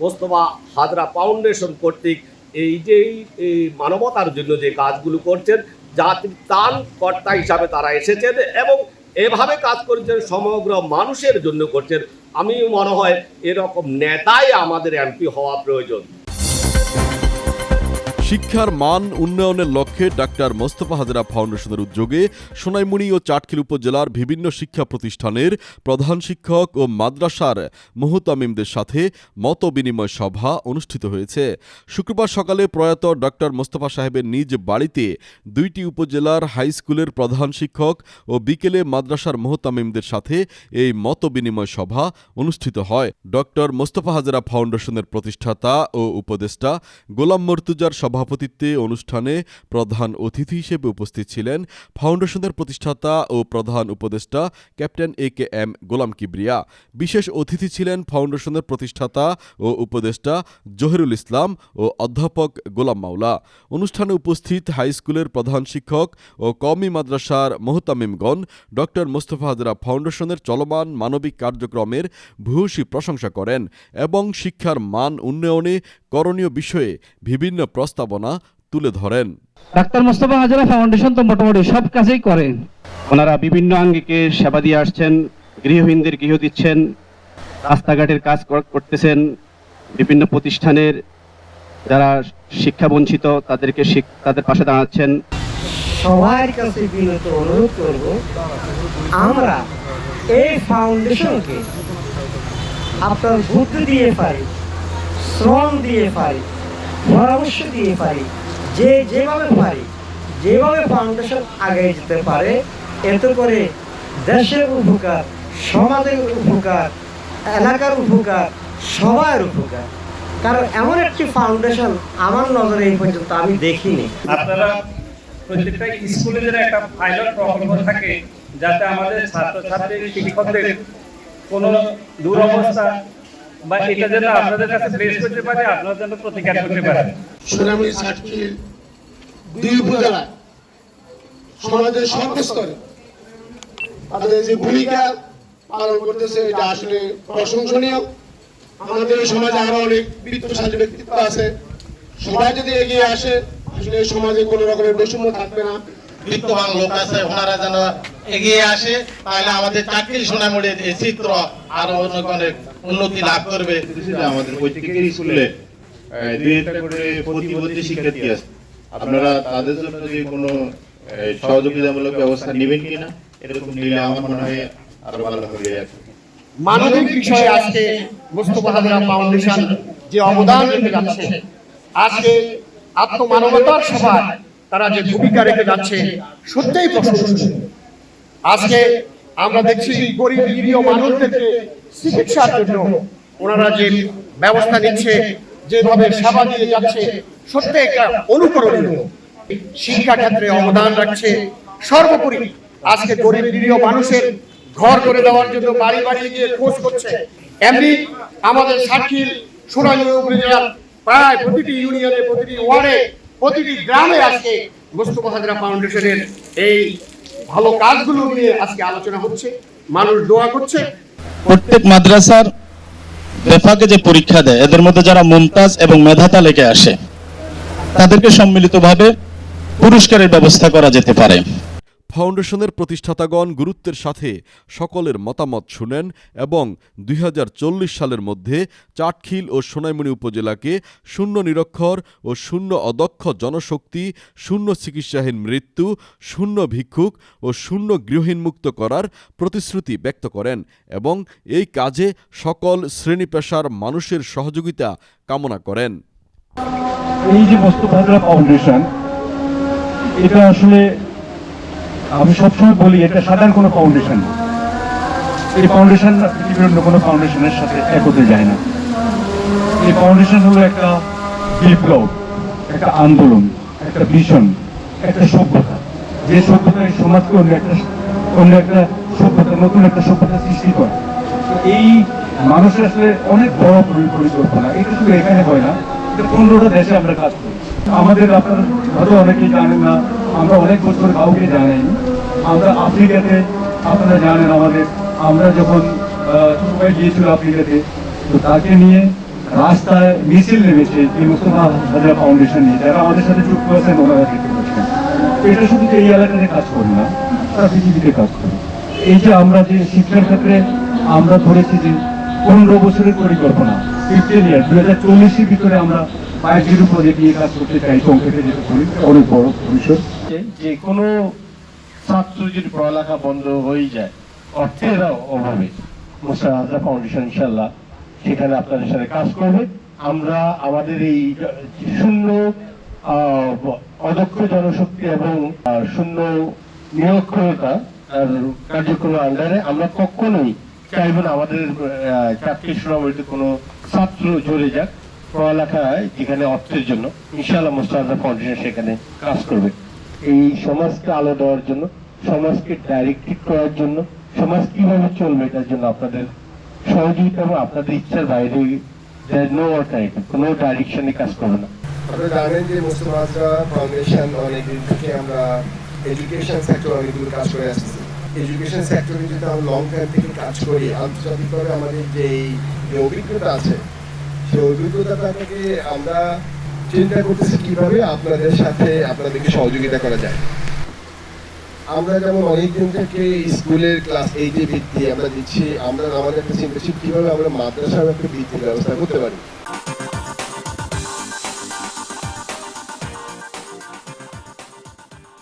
Mostafa Hazra foundation কর্তৃক এই যে এই মানবতার জন্য যে কাজগুলো করছেন, জাতির তান কর্তা হিসাবে তারা এসেছেন এবং এভাবে কাজ করছেন, সমগ্র মানুষের জন্য করছেন। আমি মনে হয় এরকম নেতাই আমাদের এমপি হওয়া প্রয়োজন। শিক্ষার মান উন্নয়নের লক্ষ্যে ডাক্তার মোস্তফা হাজরা ফাউন্ডেশনের উদ্যোগে সোনাইমুড়ি ও চাটখিল উপজেলার বিভিন্ন শিক্ষা প্রতিষ্ঠানের প্রধান শিক্ষক ও মাদ্রাসার মুহতামিমদের সাথে মত বিনিময় সভা অনুষ্ঠিত হয়েছে। শুক্রবার সকালে প্রয়াত ডক্টর মোস্তফা সাহেবের নিজ বাড়িতে দুইটি উপজেলার হাই স্কুলের প্রধান শিক্ষক ও বিকেলে মাদ্রাসার মুহতামিমদের সাথে এই মত বিনিময় সভা অনুষ্ঠিত হয়। ডক্টর মোস্তফা হাজরা ফাউন্ডেশনের প্রতিষ্ঠাতা ও উপদেষ্টা গোলাম মর্তুজার সভাপতিত্বে অনুষ্ঠানে প্রধান অতিথি হিসেবে উপস্থিত ছিলেন ফাউন্ডেশনের প্রতিষ্ঠাতা ও প্রধান উপদেষ্টা captain A K M Golam Kibria. বিশেষ অতিথি ছিলেন ফাউন্ডেশনের প্রতিষ্ঠাতা ও উপদেষ্টা জহিরুল ইসলাম ও অধ্যাপক গোলাম মাওলা। অনুষ্ঠানে উপস্থিত হাই স্কুলের প্রধান শিক্ষক ও কওমি মাদ্রাসার মোহতামিমগণ, ডক্টর মোস্তফা হাজরা ফাউন্ডেশনের চলমান মানবিক কার্যক্রমের ভূয়সী প্রশংসা করেন এবং শিক্ষার মান উন্নয়নে করণীয় বিষয়ে বিভিন্ন প্রস্তাবনা তুলে ধরেন। ডাক্তার মোস্তফা হাজারা ফাউন্ডেশন তো মোটামুটি সব কাজেই করেন। ওনারা বিভিন্ন আঙ্গিকে সেবা দিয়ে আসছেন গৃহহীনদের গৃহ দিচ্ছেন রাস্তাঘাটের কাজ করতেছেন বিভিন্ন প্রতিষ্ঠানের যারা শিক্ষা বঞ্চিত তাদেরকে তাদের পাশে দাঁড়াচ্ছেন। সবার কাছে বিনত অনুরোধ করব আমরা এই ফাউন্ডেশনকে আপনার বুদ্ধি দিয়ে পারি শ্রম দিয়ে পারি পরামর্শ দিয়ে পারি। যে যেভাবে পারি, যেভাবে ফাউন্ডেশন আগে যেতে পারে, এতে করে দেশের উপকার, সমাজের উপকার, এলাকার উপকার, সবার উপকার। কারণ এমন একটি ফাউন্ডেশন আমার নজরে এই পর্যন্ত আমি দেখিনি। আপনারা প্রত্যেকটা স্কুলে যেন একটা পাইলট প্রকল্প থাকে, যাতে আমাদের ছাত্রছাত্রী, শিক্ষকদের কোনো দুরবস্থা বা এটা যেন আপনাদের কাছে প্লেস করতে পারে আপনারা যেন প্রতিকার করতে পারেন। দুই উপজেলা সমাজের সর্বস্তরে তাদের যে ভূমিকা পালন করতেছে এটা আসলে প্রশংসনীয়। আমাদের সমাজে আরও অনেক বৃত্তশালী ব্যক্তিত্ব আছে। সবাই যদি এগিয়ে আসে আসলে সমাজে কোনো রকমের বৈষম্য থাকবে না। বিত্তবান লোক আছে ওনারা যেন এগিয়ে আসে তাহলে আমাদের সোনামুড়ির এই চিত্র আরও অনেক অনেক উন্নতি লাভ করবে। আমাদের প্রত্যেকের স্কুলে দুই একটা করে প্রতিবন্ধী শিক্ষার্থী আছে। আপনারা তাদের জন্য যে কোনো সহযোগিতামূলক ব্যবস্থা নেবেন কিনা এরকম নিলে আমার মনে হয় আরও ভালো হবে। আর মানবিক বিষয়ে আজকে মোস্তফা হাজরা ফাউন্ডেশন যে অবদান রেখে যাচ্ছে আজকে আত্মমানবতার সভায় তারা যে ভূমিকা রেখে যাচ্ছে, সত্যিই প্রশংসনীয়। আজকে আমরা দেখছি গরিব নিরীহ মানুষদেরকে চিকিৎসার জন্য ওনারা যে ব্যবস্থা নিচ্ছে, যেভাবে সেবা দিয়ে যাচ্ছে সত্যি একটা অনুকরণীয়। শিক্ষা ক্ষেত্রে অবদান রাখছে। সর্বোপরি আজকে গরিব নিরীহ মানুষের ঘর করে দেওয়ার জন্য বাড়ি বাড়ি গিয়ে খোঁজ করছে। এমনি আমাদের সাক্ষীর সোনালী উপজেলার প্রায় প্রতিটি ইউনিয়নে, প্রতিটি ওয়ার্ডে প্রতিটি গ্রামে আজকে মোস্তফা হাজরা ফাউন্ডেশনের এই ভালো কাজগুলো নিয়ে আজকে আলোচনা হচ্ছে, মানুষ দোয়া করছে। প্রত্যেক মাদ্রাসার রেফাকে যে পরীক্ষা দেয়, এদের মধ্যে যারা মুমতাজ এবং মেধাতা তালিকায় আসে, তাদেরকে সম্মিলিতভাবে পুরস্কারের ব্যবস্থা করা যেতে পারে। ফাউন্ডেশনের প্রতিষ্ঠাতাগণ গুরুত্বের সাথে সকলের মতামত শুনেন এবং দুই হাজার চল্লিশ সালের মধ্যে চাটখিল ও সোনাইমণি উপজেলাকে শূন্য নিরক্ষর ও শূন্য অদক্ষ জনশক্তি, শূন্য চিকিৎসাহীন মৃত্যু, শূন্য ভিক্ষুক ও শূন্য গৃহহীন মুক্ত করার প্রতিশ্রুতি ব্যক্ত করেন এবং এই কাজে সকল শ্রেণি পেশার মানুষের সহযোগিতা কামনা করেন। এই যে ফাউন্ডেশন, এটা আসলে আমি সবসময় বলি, এটা সাধারণ কোনো ফাউন্ডেশন এই ফাউন্ডেশন পৃথিবীর অন্য কোনো ফাউন্ডেশনের সাথে এক হতে যায় না। এই ফাউন্ডেশন হলো একটা বিপ্লব একটা আন্দোলন, একটা ভিশন একটা সভ্যতা। যে সভ্যতা এই সমাজকে অন্য একটা অন্য একটা সভ্যতা নতুন একটা সভ্যতা সৃষ্টি করে। এই মানুষের আসলে অনেক বড় পরি- পরিকল্পনা। এটা শুধু এখানে হয় না পনেরোটা দেশে আমরা কাজ করি। আমাদের আপনারা হয়তো অনেকেই জানেন না আমরা অনেক বছর কাউকে জানাই আমরা আফ্রিকাতে আপনারা জানেন আমাদের আমরা যখন আহ, ছোট ভাই গিয়েছিল আফ্রিকাতে তো তাকে নিয়ে রাস্তায় মিছিল নেমেছে যে মুস্তফা হাজরা ফাউন্ডেশন নিয়ে। যারা আমাদের সাথে যুক্ত আছেন ওনারা দেখতে পাচ্ছেন এটা শুধু এই এলাকাতে কাজ করে না সারা পৃথিবীতে কাজ করে। এই যে আমরা যে শিক্ষার ক্ষেত্রে আমরা ধরেছি যে পনেরো বছরের পরিকল্পনা ফিফটিন ইয়ার দু হাজার চল্লিশের ভিতরে আমরা ফাইভ জিরো প্রজেক্ট নিয়ে কাজ করতে চাই সংক্ষেপে যেটা করি অনেক বড় ভবিষ্যৎ। যে কোনো ছাত্র যদি পড়ালেখা বন্ধ হয়ে যায় অর্থের অভাবে। মুস্তাহাজা ফাউন্ডেশন ইনশাল্লাহ সেখানে আপনাদের সাথে কাজ করবে। আমরা আমাদের এই শূন্য অদক্ষ জনশক্তি এবং শূন্য নিরক্ষরতা কার্যক্রমের আন্ডারে আমরা কখনোই চাইব না আমাদের চাকরি সুনামরিতে কোনো ছাত্র জড়ে যাক পড়ালেখায় যেখানে অর্থের জন্য। ইনশাআল্লাহ মুস্তাহাজা ফাউন্ডেশন সেখানে কাজ করবে। এই সমাজকে আলো দেওয়ার জন্য, সমাজকে ডাইরেক্টেড করার জন্য, সমাজ কীভাবে চলবে এটার জন্য আপনাদের সহযোগিতা এবং আপনাদের ইচ্ছার বাইরে নো অল্টারনেটিভ কোনো ডাইরেকশনে কাজ করবে না। আপনারা জানেন যে হাজরা ফাউন্ডেশন অনেকদিন থেকে আমরা এডুকেশন সেক্টর অনেকগুলো কাজ করে আসছি এডুকেশন সেক্টরে যদি আমরা লং টাইম থেকে কাজ করি, আন্তর্জাতিকভাবে আমাদের যে অভিজ্ঞতা আছে, সেই অভিজ্ঞতাটা থেকে আমরা চিন্তা করতেছি, কীভাবে আপনাদের সাথে আপনাদেরকে সহযোগিতা করা যায়? আমরা যেমন অনেকদিন থেকে স্কুলের ক্লাস এই যে ভিত্তি আমরা দিচ্ছি, আমরা আমাদের একটা চিন্তা কীভাবে আমরা মাদ্রাসার একটা ভিত্তির ব্যবস্থা করতে পারি?